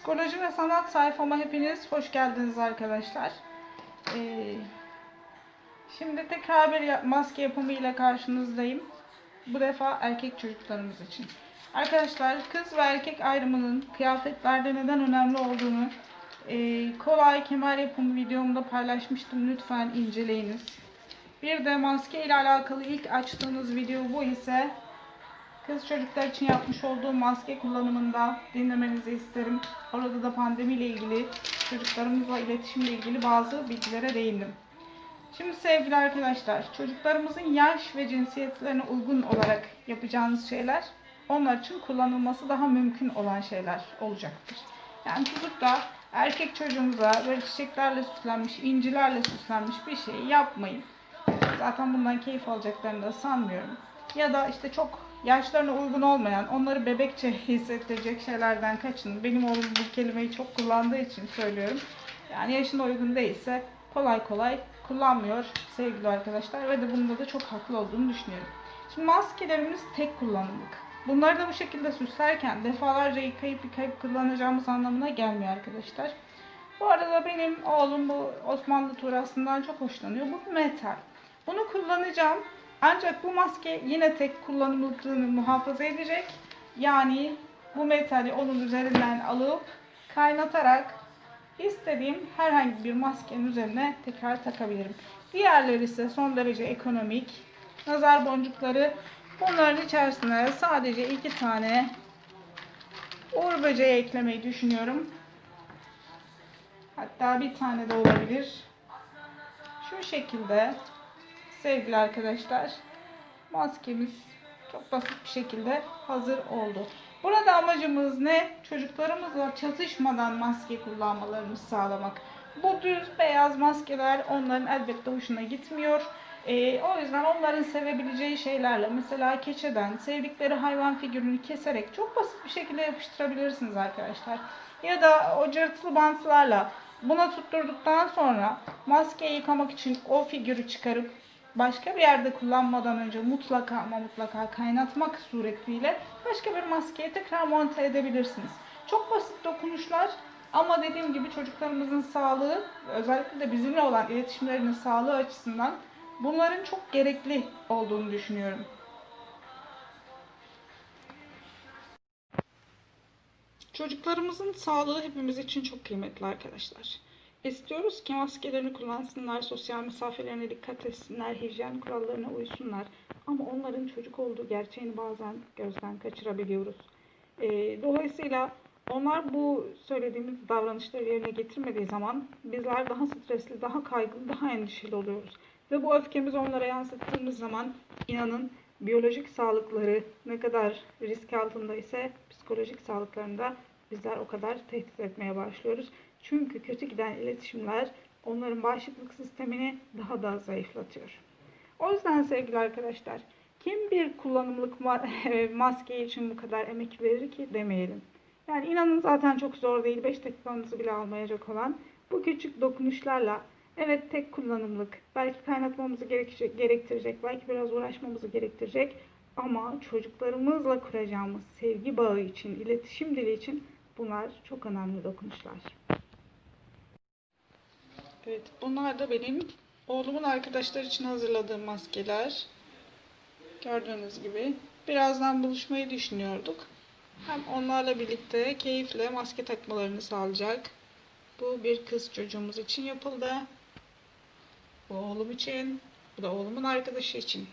Psikoloji ve sanat sayfama hepiniz hoş geldiniz arkadaşlar. Ee, şimdi tekrar bir maske yapımı ile karşınızdayım. Bu defa erkek çocuklarımız için. Arkadaşlar kız ve erkek ayrımının kıyafetlerde neden önemli olduğunu e, kolay kemer yapımı videomda paylaşmıştım. Lütfen inceleyiniz. Bir de maske ile alakalı ilk açtığınız video bu ise Kız çocuklar için yapmış olduğum maske kullanımında dinlemenizi isterim. Orada da pandemiyle ilgili, çocuklarımızla iletişimle ilgili bazı bilgilere değindim. Şimdi sevgili arkadaşlar, çocuklarımızın yaş ve cinsiyetlerine uygun olarak yapacağınız şeyler onlar için kullanılması daha mümkün olan şeyler olacaktır. Yani tutup da erkek çocuğumuza böyle çiçeklerle süslenmiş, incilerle süslenmiş bir şey yapmayın. Zaten bundan keyif alacaklarını da sanmıyorum. Ya da işte çok yaşlarına uygun olmayan, onları bebekçe hissettirecek şeylerden kaçının. Benim oğlum bu kelimeyi çok kullandığı için söylüyorum. Yani yaşına uygun değilse kolay kolay kullanmıyor sevgili arkadaşlar ve de bunda da çok haklı olduğunu düşünüyorum. Şimdi maskelerimiz tek kullanımlık. Bunları da bu şekilde süslerken defalarca yıkayıp yıkayıp kullanacağımız anlamına gelmiyor arkadaşlar. Bu arada benim oğlum bu Osmanlı tuğrasından çok hoşlanıyor. Bu metal. Bunu kullanacağım. Ancak bu maske yine tek kullanımlılığını muhafaza edecek. Yani bu metali onun üzerinden alıp kaynatarak istediğim herhangi bir maskenin üzerine tekrar takabilirim. Diğerleri ise son derece ekonomik. Nazar boncukları bunların içerisine sadece iki tane uğur böceği eklemeyi düşünüyorum. Hatta bir tane de olabilir. Şu şekilde sevgili arkadaşlar maskemiz çok basit bir şekilde hazır oldu. Burada amacımız ne? Çocuklarımızla çatışmadan maske kullanmalarını sağlamak. Bu düz beyaz maskeler onların elbette hoşuna gitmiyor. Ee, o yüzden onların sevebileceği şeylerle mesela keçeden sevdikleri hayvan figürünü keserek çok basit bir şekilde yapıştırabilirsiniz arkadaşlar. Ya da o cırtılı bantlarla buna tutturduktan sonra maskeyi yıkamak için o figürü çıkarıp başka bir yerde kullanmadan önce mutlaka ama mutlaka kaynatmak suretiyle başka bir maskeye tekrar monte edebilirsiniz. Çok basit dokunuşlar ama dediğim gibi çocuklarımızın sağlığı özellikle de bizimle olan iletişimlerinin sağlığı açısından bunların çok gerekli olduğunu düşünüyorum. Çocuklarımızın sağlığı hepimiz için çok kıymetli arkadaşlar. İstiyoruz ki maskelerini kullansınlar, sosyal mesafelerine dikkat etsinler, hijyen kurallarına uysunlar. Ama onların çocuk olduğu gerçeğini bazen gözden kaçırabiliyoruz. Ee, dolayısıyla onlar bu söylediğimiz davranışları yerine getirmediği zaman bizler daha stresli, daha kaygılı, daha endişeli oluyoruz. Ve bu öfkemizi onlara yansıttığımız zaman inanın biyolojik sağlıkları ne kadar risk altında ise psikolojik sağlıklarında bizler o kadar tehdit etmeye başlıyoruz. Çünkü kötü giden iletişimler onların bağışıklık sistemini daha da zayıflatıyor. O yüzden sevgili arkadaşlar, kim bir kullanımlık ma- maske için bu kadar emek verir ki demeyelim. Yani inanın zaten çok zor değil, 5 dakikanızı bile almayacak olan bu küçük dokunuşlarla evet tek kullanımlık, belki kaynatmamızı gerekecek, gerektirecek, belki biraz uğraşmamızı gerektirecek ama çocuklarımızla kuracağımız sevgi bağı için, iletişim dili için bunlar çok önemli dokunuşlar. Evet, bunlar da benim oğlumun arkadaşlar için hazırladığım maskeler. Gördüğünüz gibi. Birazdan buluşmayı düşünüyorduk. Hem onlarla birlikte keyifle maske takmalarını sağlayacak. Bu bir kız çocuğumuz için yapıldı. Bu oğlum için, bu da oğlumun arkadaşı için.